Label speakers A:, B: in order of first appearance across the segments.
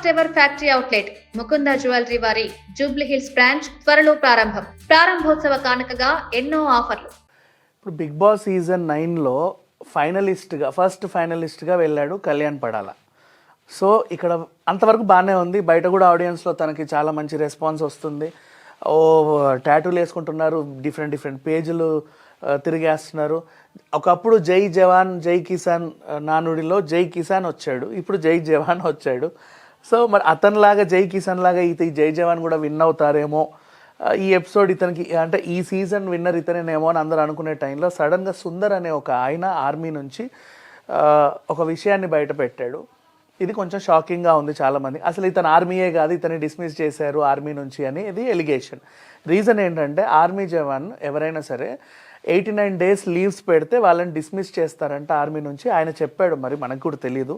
A: First ever factory outlet Mukunda jewellery వారి Jubilee hills branch త్వరలో ప్రారంభం. ప్రారంభోత్సవ కానుకగా ఎన్నో ఆఫర్లు.
B: ఇప్పుడు బిగ్ బాస్ సీజన్ నైన్లో ఫైనలిస్ట్గా ఫస్ట్ ఫైనలిస్ట్గా వెళ్ళాడు కళ్యాణ్ పడాల. సో ఇక్కడ అంతవరకు బాగానే ఉంది. బయట కూడా ఆడియన్స్లో తనకి చాలా మంచి రెస్పాన్స్ వస్తుంది. ఓ టాటూలు వేసుకుంటున్నారు డిఫరెంట్ డిఫరెంట్ పేజీలు తిరిగేస్తున్నారు. ఒకప్పుడు జై జవాన్ జై కిసాన్ నానుడిలో జై కిసాన్ వచ్చాడు. ఇప్పుడు జై జవాన్ వచ్చాడు. సో మరి అతనిలాగా జై కిసాన్ లాగా ఇత జై జవాన్ కూడా విన్ అవుతారేమో ఈ ఎపిసోడ్ ఇతనికి అంటే ఈ సీజన్ విన్నర్ ఇతనేనేమో అని అందరూ అనుకునే టైంలో సడన్గా సుందర్ అనే ఒక ఆయన ఆర్మీ నుంచి ఒక విషయాన్ని బయట పెట్టాడు. ఇది కొంచెం షాకింగ్గా ఉంది చాలామంది. అసలు ఇతను ఆర్మీయే కాదు ఇతన్ని డిస్మిస్ చేశారు ఆర్మీ నుంచి అని ఇది ఎలిగేషన్. రీజన్ ఏంటంటే ఆర్మీ జవాన్ ఎవరైనా సరే ఎయిటీ నైన్ డేస్ లీవ్స్ పెడితే వాళ్ళని డిస్మిస్ చేస్తారంట ఆర్మీ నుంచి. ఆయన చెప్పాడు మరి మనకు కూడా తెలియదు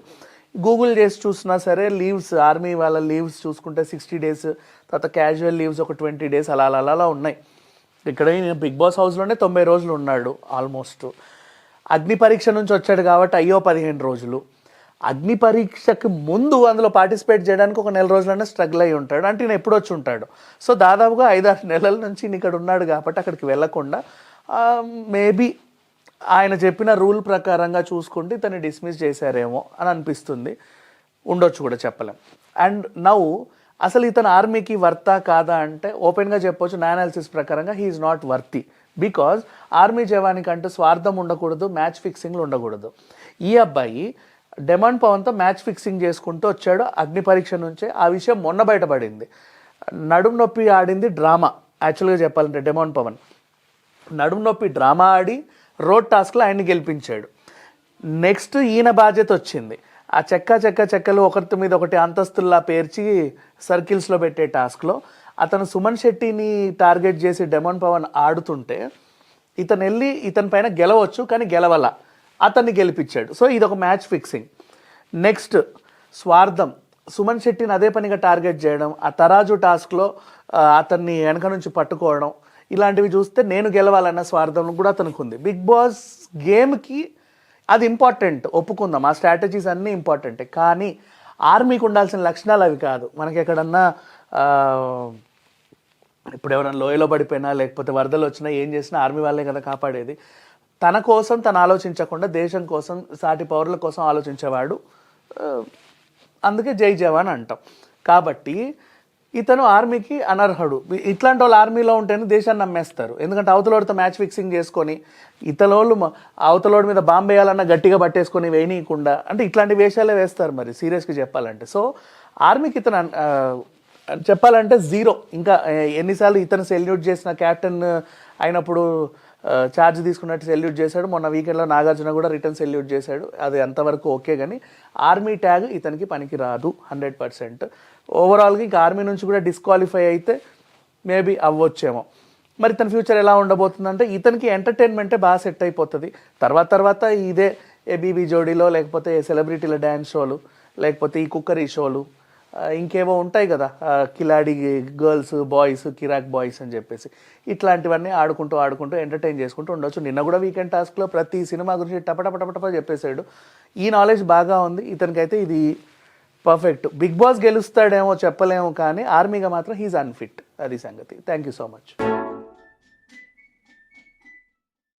B: గూగుల్ చేసి చూసినా సరే లీవ్స్ ఆర్మీ వాళ్ళ లీవ్స్ చూసుకుంటే సిక్స్టీ డేస్ తర్వాత క్యాజువల్ లీవ్స్ ఒక ట్వంటీ డేస్ అలా అలా అలా అలా ఉన్నాయి. ఇక్కడ బిగ్ బాస్ హౌస్లోనే తొంభై రోజులు ఉన్నాడు ఆల్మోస్ట్ అగ్ని పరీక్ష నుంచి వచ్చాడు కాబట్టి అయ్యో పదిహేను రోజులు. అగ్ని పరీక్షకు ముందు అందులో పార్టిసిపేట్ చేయడానికి ఒక నెల రోజులనే స్ట్రగుల్ అయి ఉంటాడు. అంటే నేను ఎప్పుడు వచ్చి ఉంటాడు? సో దాదాపుగా ఐదారు నెలల నుంచి ఇక్కడ ఉన్నాడు కాబట్టి అక్కడికి వెళ్ళకుండా మేబీ ఆయన చెప్పిన రూల్ ప్రకారంగా చూసుకుంటే ఇతన్ని డిస్మిస్ చేశారేమో అని అనిపిస్తుంది. ఉండొచ్చు కూడా చెప్పలేం. అండ్ నౌ అసలు ఇతను ఆర్మీకి వర్తా కాదా అంటే ఓపెన్గా చెప్పొచ్చు నా అనాలిసిస్ ప్రకారంగా he is not worthy because army జవానికి అంటూ స్వార్థం ఉండకూడదు మ్యాచ్ ఫిక్సింగ్లు ఉండకూడదు. ఈ అబ్బాయి డెమాండ్ పవన్తో మ్యాచ్ ఫిక్సింగ్ చేసుకుంటూ వచ్చాడు అగ్ని పరీక్ష నుంచే. ఆ విషయం మొన్న బయటపడింది. నడుము నొప్పి ఆడింది డ్రామా. యాక్చువల్గా చెప్పాలంటే డెమాండ్ పవన్. నడుము నొప్పి డ్రామా ఆడి రోడ్ టాస్క్లో ఆయన్ని గెలిపించాడు. నెక్స్ట్ ఈయన బాధ్యత వచ్చింది. ఆ చెక్క చెక్క చెక్కలు ఒకరి మీద ఒకటి అంతస్తుల్లా పేర్చి సర్కిల్స్లో పెట్టే టాస్క్లో అతను సుమన్ శెట్టిని టార్గెట్ చేసి డెమన్ పవన్ ఆడుతుంటే ఇతను వెళ్ళి ఇతని పైన గెలవచ్చు కానీ గెలవల. అతన్ని గెలిపించాడు. సో ఇది ఒక మ్యాచ్ ఫిక్సింగ్. నెక్స్ట్ స్వార్థం. సుమన్ శెట్టిని అదే పనిగా టార్గెట్ చేయడం ఆ తరాజు టాస్క్లో అతన్ని వెనక నుంచి పట్టుకోవడం ఇలాంటివి చూస్తే నేను గెలవాలన్న స్వార్థం కూడా అతనికి ఉంది బిగ్ బాస్ గేమ్కి అది ఇంపార్టెంట్ ఒప్పుకుందాం. ఆ స్ట్రాటజీస్ అన్నీ ఇంపార్టెంటే కానీ ఆర్మీకి ఉండాల్సిన లక్షణాలు అవి కాదు. మనకి ఎక్కడన్నా ఇప్పుడు ఎవరైనా లోయలో పడిపోయినా లేకపోతే వరదలు వచ్చినా ఏం చేసినా ఆర్మీ వాళ్ళే కదా కాపాడేది. తన కోసం తను ఆలోచించకుండా దేశం కోసం సాటి పౌరుల కోసం ఆలోచించేవాడు. అందుకే జై జవాన్ అంటాం. కాబట్టి ఇతను ఆర్మీకి అనర్హుడు. ఇట్లాంటి వాళ్ళు ఆర్మీలో ఉంటేనే దేశాన్ని నమ్మేస్తారు. ఎందుకంటే అవతలోడితో మ్యాచ్ ఫిక్సింగ్ చేసుకొని ఇతలోళ్ళు అవతలోడి మీద బాంబు వేయాలన్నా గట్టిగా పట్టేసుకొని వేయనీయకుండా అంటే ఇట్లాంటి వేషాలే వేస్తారు మరి సీరియస్గా చెప్పాలంటే. సో ఆర్మీకి ఇతను చెప్పాలంటే జీరో. ఇంకా ఎన్నిసార్లు ఇతను సెల్యూట్ చేసిన క్యాప్టెన్ అయినప్పుడు ఛార్జ్ తీసుకున్నట్టు సెల్యూట్ చేశాడు. మొన్న వీకెండ్లో నాగార్జున కూడా రిటర్న్ సెల్యూట్ చేశాడు. అది అంతవరకు ఓకే కానీ ఆర్మీ ట్యాగ్ ఇతనికి పనికి రాదు హండ్రెడ్ పర్సెంట్ ఓవరాల్గా ఇంకా ఆర్మీ నుంచి కూడా డిస్క్వాలిఫై అయితే మేబీ అవ్వచ్చేమో. మరి ఇతని ఫ్యూచర్ ఎలా ఉండబోతుందంటే ఇతనికి ఎంటర్టైన్మెంటే బాగా సెట్ అయిపోతుంది. తర్వాత తర్వాత ఇదే ఏబీబీ జోడీలో లేకపోతే సెలబ్రిటీల డ్యాన్స్ షోలు లేకపోతే ఈ కుక్కరీ షోలు ఇంకేమో ఇంకేవో ఉంటాయి కదా కిలాడి గర్ల్స్ బాయ్స్ కిరాక్ బాయ్స్ అని చెప్పేసి. ఇట్లాంటివన్నీ ఆడుకుంటూ ఆడుకుంటూ ఎంటర్టైన్ చేసుకుంటూ ఉండొచ్చు. నిన్న కూడా వీకెండ్ టాస్క్లో ప్రతి సినిమా గురించి టపటపటపటప చెప్పేశాడు. ఈ నాలెడ్జ్ బాగా ఉంది. ఇతనికైతే ఇది పర్ఫెక్ట్. బిగ్ బాస్ గెలుస్తాడేమో చెప్పలేము కానీ ఆర్మీగా మాత్రం హీజ్ అన్ఫిట్. అది సంగతి. Thank you so much.